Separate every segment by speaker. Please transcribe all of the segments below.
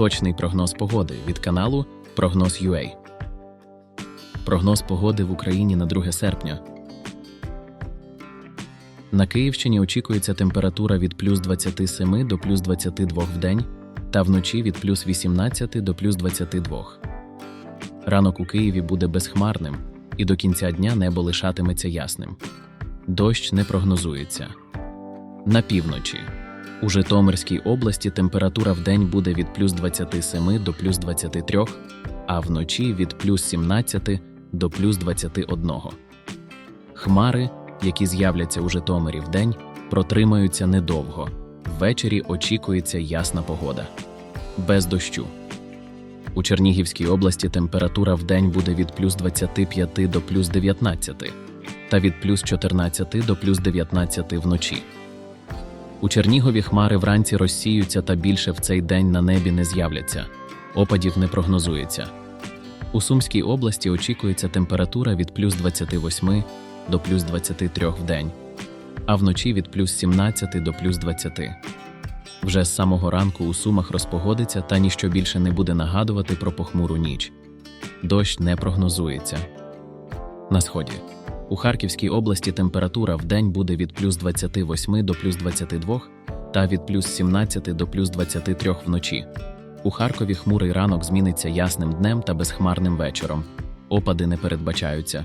Speaker 1: Точний прогноз погоди від каналу Прогноз UA. Прогноз погоди в Україні на 2 серпня. На Київщині очікується температура від плюс 27 до плюс 22 в день та вночі від плюс 18 до плюс 22. Ранок у Києві буде безхмарним, і до кінця дня небо лишатиметься ясним. Дощ не прогнозується. На півночі. У Житомирській області температура в день буде від плюс 27 до плюс 23, а вночі від плюс 17 до плюс 21. Хмари, які з'являться у Житомирі вдень, протримаються недовго. Ввечері очікується ясна погода. Без дощу. У Чернігівській області температура в день буде від плюс 25 до плюс 19 та від плюс 14 до плюс 19 вночі. У Чернігові хмари вранці розсіються та більше в цей день на небі не з'являться. Опадів не прогнозується. У Сумській області очікується температура від плюс 28 до плюс 23 в день, а вночі від плюс 17 до плюс 20. Вже з самого ранку у Сумах розпогодиться та ніщо більше не буде нагадувати про похмуру ніч. Дощ не прогнозується. На сході. У Харківській області температура в день буде від плюс 28 до плюс 22 та від плюс 17 до плюс 23 вночі. У Харкові хмурий ранок зміниться ясним днем та безхмарним вечором. Опади не передбачаються.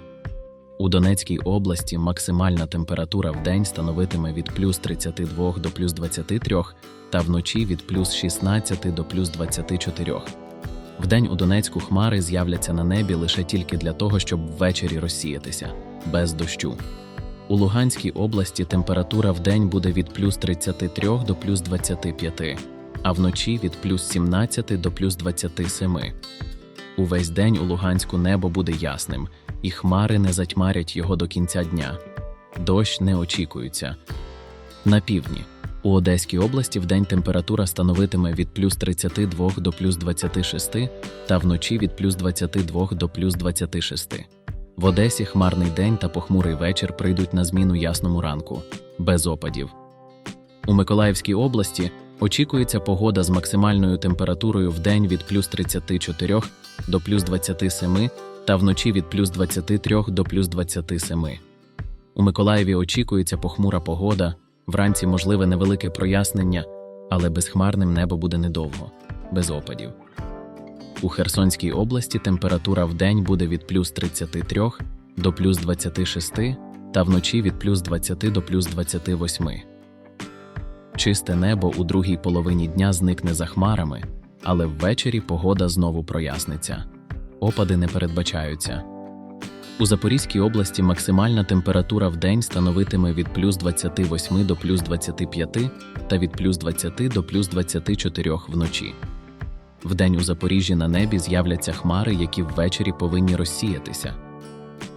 Speaker 1: У Донецькій області максимальна температура в день становитиме від плюс 32 до плюс 23 та вночі від плюс 16 до плюс 24. Вдень у Донецьку хмари з'являться на небі лише тільки для того, щоб ввечері розсіятися, без дощу. У Луганській області температура в день буде від плюс 33 до плюс 25, а вночі від плюс 17 до плюс 27. Увесь день у Луганську небо буде ясним, і хмари не затьмарять його до кінця дня. Дощ не очікується. На півдні. У Одеській області вдень температура становитиме від плюс 32 до плюс 26 та вночі від плюс 22 до плюс 26. В Одесі хмарний день та похмурий вечір прийдуть на зміну ясному ранку, без опадів. У Миколаївській області очікується погода з максимальною температурою в день від плюс 34 до плюс 27 та вночі від плюс 23 до плюс 27. У Миколаєві очікується похмура погода, вранці можливе невелике прояснення, але безхмарним небо буде недовго, без опадів. У Херсонській області температура в день буде від плюс 33 до плюс 26 та вночі від плюс 20 до плюс 28. Чисте небо у другій половині дня зникне за хмарами, але ввечері погода знову проясниться. Опади не передбачаються. У Запорізькій області максимальна температура в день становитиме від плюс 28 до плюс 25 та від плюс 20 до плюс 24 вночі. Вдень у Запоріжжі на небі з'являться хмари, які ввечері повинні розсіятися.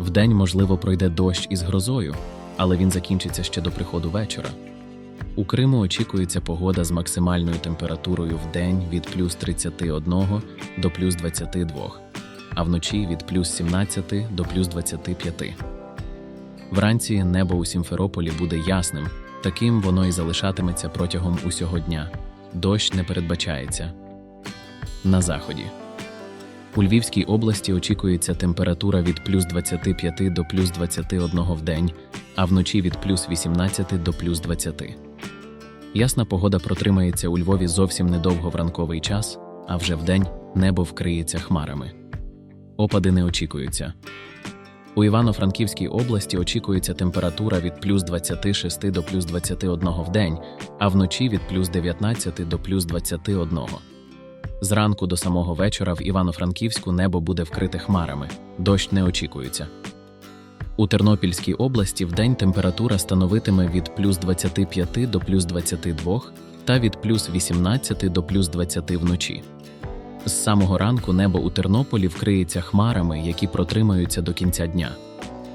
Speaker 1: Вдень, можливо, пройде дощ із грозою, але він закінчиться ще до приходу вечора. У Криму очікується погода з максимальною температурою в день від плюс 31 до плюс 22, а вночі від плюс 17 до плюс 25. Вранці небо у Сімферополі буде ясним, таким воно і залишатиметься протягом усього дня. Дощ не передбачається. На заході. У Львівській області очікується температура від плюс 25 до плюс 21 в день, а вночі від плюс 18 до плюс 20. Ясна погода протримається у Львові зовсім недовго в ранковий час, а вже вдень небо вкриється хмарами. Опади не очікуються. У Івано-Франківській області очікується температура від плюс 26 до плюс 21 в день, а вночі від плюс 19 до плюс 21. Зранку до самого вечора в Івано-Франківську небо буде вкрите хмарами, дощ не очікується. У Тернопільській області вдень температура становитиме від плюс 25 до плюс 22 та від плюс 18 до плюс 20 вночі. З самого ранку небо у Тернополі вкриється хмарами, які протримаються до кінця дня.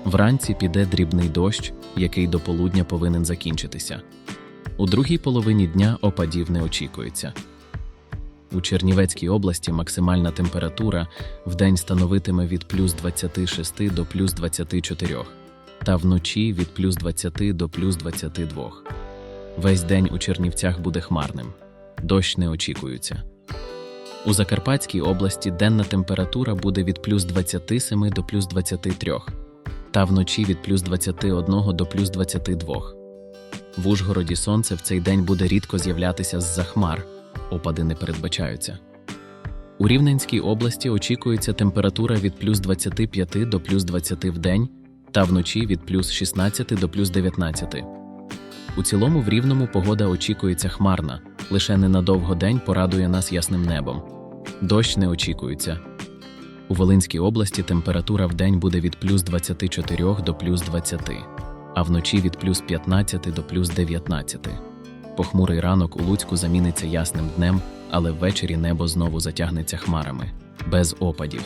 Speaker 1: Вранці піде дрібний дощ, який до полудня повинен закінчитися. У другій половині дня опадів не очікується. У Чернівецькій області максимальна температура вдень становитиме від плюс 26 до плюс 24, та вночі від плюс 20 до плюс 22. Весь день у Чернівцях буде хмарним. Дощ не очікується. У Закарпатській області денна температура буде від плюс 27 до плюс 23, та вночі від плюс 21 до плюс 22. В Ужгороді сонце в цей день буде рідко з'являтися з-за хмар, опади не передбачаються. У Рівненській області очікується температура від плюс 25 до плюс 20 в день та вночі від плюс 16 до плюс 19. У цілому в Рівному погода очікується хмарна, лише ненадовго день порадує нас ясним небом. Дощ не очікується. У Волинській області температура в день буде від плюс 24 до плюс 20, а вночі від плюс 15 до плюс 19. Похмурий ранок у Луцьку заміниться ясним днем, але ввечері небо знову затягнеться хмарами, без опадів.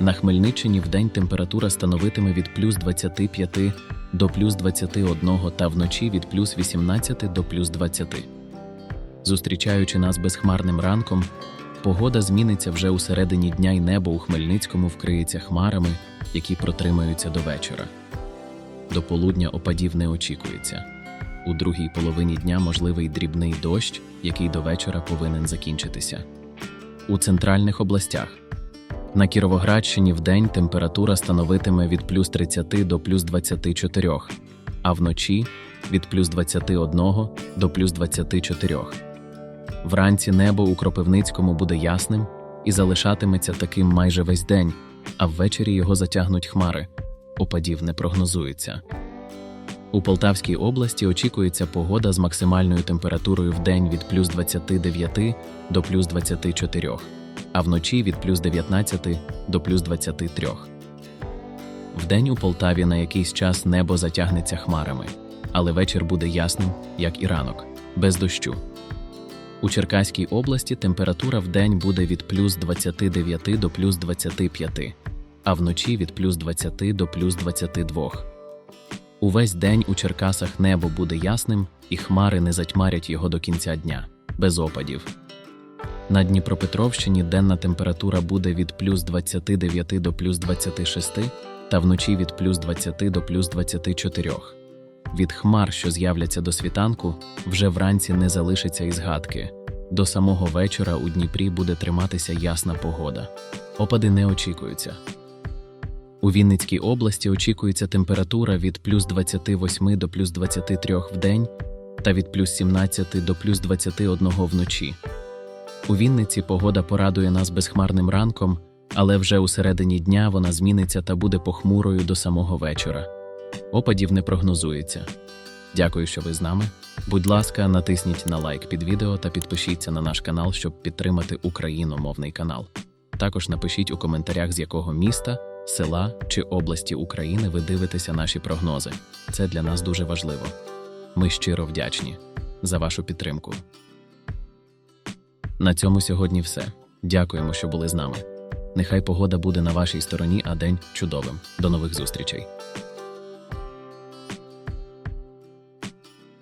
Speaker 1: На Хмельниччині вдень температура становитиме від плюс 25 до плюс 21 та вночі від плюс 18 до плюс 20. Зустрічаючи нас безхмарним ранком, погода зміниться вже у середині дня й небо у Хмельницькому вкриється хмарами, які протримаються до вечора. До полудня опадів не очікується. У другій половині дня можливий дрібний дощ, який до вечора повинен закінчитися. У центральних областях на Кіровоградщині вдень температура становитиме від плюс 30 до плюс 24, а вночі від плюс 21 до плюс 24. Вранці небо у Кропивницькому буде ясним і залишатиметься таким майже весь день, а ввечері його затягнуть хмари. Опадів не прогнозується. У Полтавській області очікується погода з максимальною температурою в день від плюс 29 до плюс 24, а вночі від плюс 19 до плюс 23. Вдень у Полтаві на якийсь час небо затягнеться хмарами, але вечір буде ясним, як і ранок, без дощу. У Черкаській області температура в день буде від плюс 29 до плюс 25, а вночі від плюс 20 до плюс 22. Увесь день у Черкасах небо буде ясним, і хмари не затьмарять його до кінця дня, без опадів. На Дніпропетровщині денна температура буде від плюс 29 до плюс 26, та вночі від плюс 20 до плюс 24. Від хмар, що з'являться до світанку, вже вранці не залишиться і згадки. До самого вечора у Дніпрі буде триматися ясна погода. Опади не очікуються. У Вінницькій області очікується температура від плюс 28 до плюс 23 в день та від плюс 17 до плюс 21 вночі. У Вінниці погода порадує нас безхмарним ранком, але вже у середині дня вона зміниться та буде похмурою до самого вечора. Опадів не прогнозується. Дякую, що ви з нами. Будь ласка, натисніть на лайк під відео та підпишіться на наш канал, щоб підтримати україномовний канал. Також напишіть у коментарях, з якого міста, села чи області України ви дивитеся наші прогнози. Це для нас дуже важливо. Ми щиро вдячні за вашу підтримку. На цьому сьогодні все. Дякуємо, що були з нами. Нехай погода буде на вашій стороні, а день чудовим. До нових зустрічей.